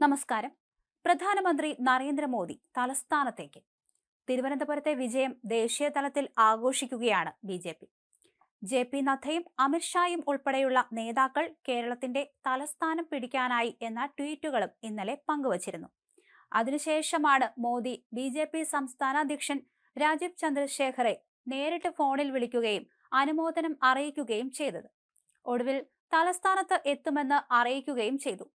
നമസ്കാരം. പ്രധാനമന്ത്രി നരേന്ദ്രമോദി തലസ്ഥാനത്തേക്ക്. തിരുവനന്തപുരത്തെ വിജയം ദേശീയ തലത്തിൽ ആഘോഷിക്കുകയാണ് B J P. J P നദ്ദയും അമിത്ഷായും ഉൾപ്പെടെയുള്ള നേതാക്കൾ കേരളത്തിന്റെ തലസ്ഥാനം പിടിക്കാനായി എന്ന ട്വീറ്റുകളും ഇന്നലെ പങ്കുവച്ചിരുന്നു. അതിനുശേഷമാണ് മോദി ബി ജെ പി സംസ്ഥാന അധ്യക്ഷൻ രാജീവ് ചന്ദ്രശേഖറെ നേരിട്ട് ഫോണിൽ വിളിക്കുകയും അനുമോദനം അറിയിക്കുകയും ചെയ്തത്. ഒടുവിൽ തലസ്ഥാനത്ത് എത്തുമെന്ന് അറിയിക്കുകയും ചെയ്തു.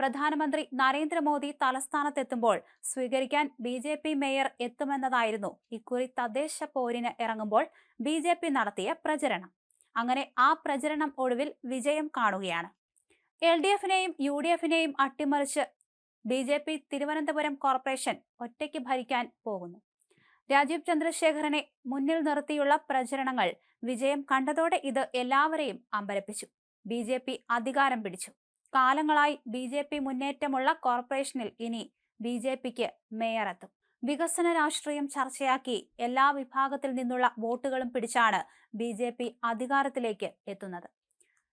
പ്രധാനമന്ത്രി നരേന്ദ്രമോദി തലസ്ഥാനത്തെത്തുമ്പോൾ സ്വീകരിക്കാൻ ബി ജെ പി മേയർ എത്തുമെന്നതായിരുന്നു. ഇക്കുറി തദ്ദേശ പോരിന് ഇറങ്ങുമ്പോൾ ബി ജെ പി നടത്തിയ പ്രചരണം. അങ്ങനെ ആ പ്രചരണം ഒടുവിൽ വിജയം കാണുകയാണ്. എൽ ഡി എഫിനെയും യു ഡി എഫിനെയും അട്ടിമറിച്ച് B J P Thiruvananthapuram corporation ഒറ്റയ്ക്ക് ഭരിക്കാൻ പോകുന്നു. രാജീവ് ചന്ദ്രശേഖരനെ മുന്നിൽ നിർത്തിയുള്ള പ്രചരണങ്ങൾ വിജയം കണ്ടതോടെ ഇത് എല്ലാവരെയും അമ്പരപ്പിച്ചു. ബി ജെ പി അധികാരം പിടിച്ചു. കാലങ്ങളായി ബി ജെ പി മുന്നേറ്റമുള്ള കോർപ്പറേഷനിൽ ഇനി ബി ജെ പിക്ക് മേയറെത്തും. വികസന രാഷ്ട്രീയം ചർച്ചയാക്കി എല്ലാ വിഭാഗത്തിൽ നിന്നുള്ള വോട്ടുകളും പിടിച്ചാണ് ബി ജെ പി അധികാരത്തിലേക്ക് എത്തുന്നത്.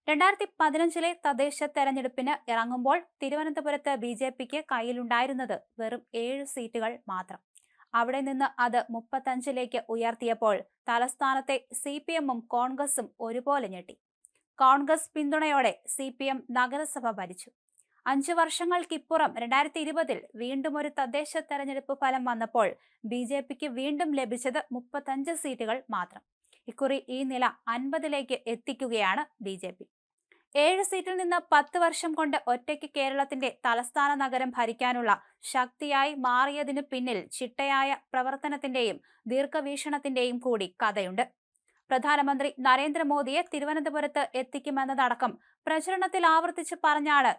രണ്ടായിരത്തി പതിനഞ്ചിലെ തദ്ദേശ തെരഞ്ഞെടുപ്പിന് ഇറങ്ങുമ്പോൾ തിരുവനന്തപുരത്ത് ബി ജെ പിക്ക് കയ്യിലുണ്ടായിരുന്നത് വെറും ഏഴ് സീറ്റുകൾ മാത്രം. അവിടെ നിന്ന് അത് മുപ്പത്തഞ്ചിലേക്ക് ഉയർത്തിയപ്പോൾ തലസ്ഥാനത്തെ സി പി എമ്മും കോൺഗ്രസും ഒരുപോലെ ഞെട്ടി. കോൺഗ്രസ് പിന്തുണയോടെ സി പി എം നഗരസഭ ഭരിച്ചു. അഞ്ചു വർഷങ്ങൾക്കിപ്പുറം രണ്ടായിരത്തി ഇരുപതിൽ വീണ്ടും ഒരു തദ്ദേശ തെരഞ്ഞെടുപ്പ് ഫലം വന്നപ്പോൾ ബി ജെ പിക്ക് വീണ്ടും ലഭിച്ചത് മുപ്പത്തഞ്ച് സീറ്റുകൾ മാത്രം. ഇക്കുറി ഈ നില അൻപതിലേക്ക് എത്തിക്കുകയാണ് ബി ജെ പി ഏഴ് സീറ്റിൽ നിന്ന് പത്ത് വർഷം കൊണ്ട് ഒറ്റയ്ക്ക് കേരളത്തിന്റെ തലസ്ഥാന നഗരം ഭരിക്കാനുള്ള ശക്തിയായി മാറിയതിനു പിന്നിൽ ചിട്ടയായ പ്രവർത്തനത്തിന്റെയും ദീർഘവീക്ഷണത്തിന്റെയും കൂടി കഥയുണ്ട്. പ്രധാനമന്ത്രി നരേന്ദ്രമോദിയെ തിരുവനന്തപുരത്ത് എത്തിക്കുമെന്നതടക്കം പ്രചരണത്തിൽ ആവർത്തിച്ച് പറഞ്ഞാണ്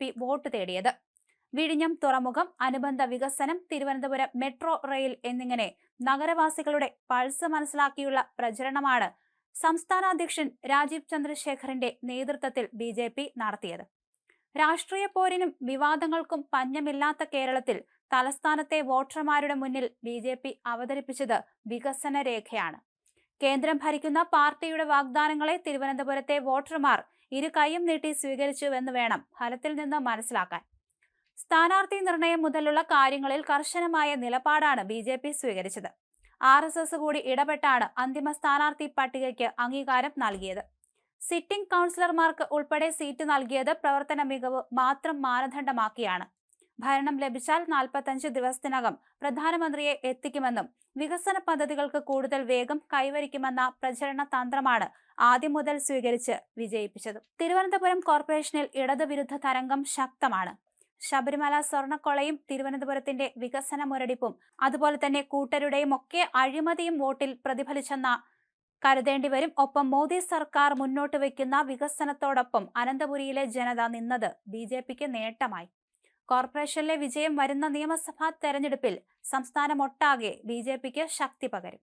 ബി വോട്ട് തേടിയത്. വിഴിഞ്ഞം തുറമുഖം അനുബന്ധ വികസനം തിരുവനന്തപുരം മെട്രോ റെയിൽ എന്നിങ്ങനെ നഗരവാസികളുടെ പൾസ് മനസ്സിലാക്കിയുള്ള പ്രചരണമാണ് സംസ്ഥാന അധ്യക്ഷൻ രാജീവ് ചന്ദ്രശേഖറിന്റെ നേതൃത്വത്തിൽ ബി ജെ പി നടത്തിയത്. രാഷ്ട്രീയ പോരിനും വിവാദങ്ങൾക്കും പഞ്ഞമില്ലാത്ത കേരളത്തിൽ തലസ്ഥാനത്തെ വോട്ടർമാരുടെ മുന്നിൽ ബി അവതരിപ്പിച്ചത് വികസന രേഖയാണ് കേന്ദ്രം ഭരിക്കുന്ന പാർട്ടിയുടെ വാഗ്ദാനങ്ങളെ തിരുവനന്തപുരത്തെ വോട്ടർമാർ ഇരു കൈയും നീട്ടി സ്വീകരിച്ചുവെന്ന് വേണം ഫലത്തിൽ നിന്ന് മനസ്സിലാക്കാൻ. സ്ഥാനാർത്ഥി നിർണയം മുതലുള്ള കാര്യങ്ങളിൽ കർശനമായ നിലപാടാണ് ബി ജെ പി സ്വീകരിച്ചത്. ആർ എസ് എസ് കൂടി ഇടപെട്ടാണ് അന്തിമ സ്ഥാനാർത്ഥി പട്ടികയ്ക്ക് അംഗീകാരം നൽകിയത്. സിറ്റിംഗ് കൗൺസിലർമാർക്ക് ഉൾപ്പെടെ സീറ്റ് നൽകിയത് പ്രവർത്തന മികവ് മാത്രം മാനദണ്ഡമാക്കിയാണ്. ഭരണം ലഭിച്ചാൽ നാൽപ്പത്തഞ്ച് ദിവസത്തിനകം പ്രധാനമന്ത്രിയെ എത്തിക്കുമെന്നും വികസന പദ്ധതികൾക്ക് കൂടുതൽ വേഗം കൈവരിക്കുമെന്ന പ്രചരണ തന്ത്രമാണ് ആദ്യം മുതൽ സ്വീകരിച്ച് വിജയിപ്പിച്ചത്. തിരുവനന്തപുരം കോർപ്പറേഷനിൽ ഇടതുവിരുദ്ധ തരംഗം ശക്തമാണ്. ശബരിമല സ്വർണക്കൊളയും തിരുവനന്തപുരത്തിന്റെ വികസന മുരടിപ്പും അതുപോലെ തന്നെ കൂട്ടരുടെയും ഒക്കെ അഴിമതിയും വോട്ടിൽ പ്രതിഫലിച്ചെന്ന കരുതേണ്ടി വരും ഒപ്പം മോദി സർക്കാർ മുന്നോട്ട് വയ്ക്കുന്ന വികസനത്തോടൊപ്പം അനന്തപുരിയിലെ ജനത നിന്നത് ബി നേട്ടമായി. കോർപ്പറേഷനിലെ വിജയം വരുന്ന നിയമസഭാ തെരഞ്ഞെടുപ്പിൽ സംസ്ഥാനമൊട്ടാകെ ബി ജെ പിക്ക് ശക്തി പകരും.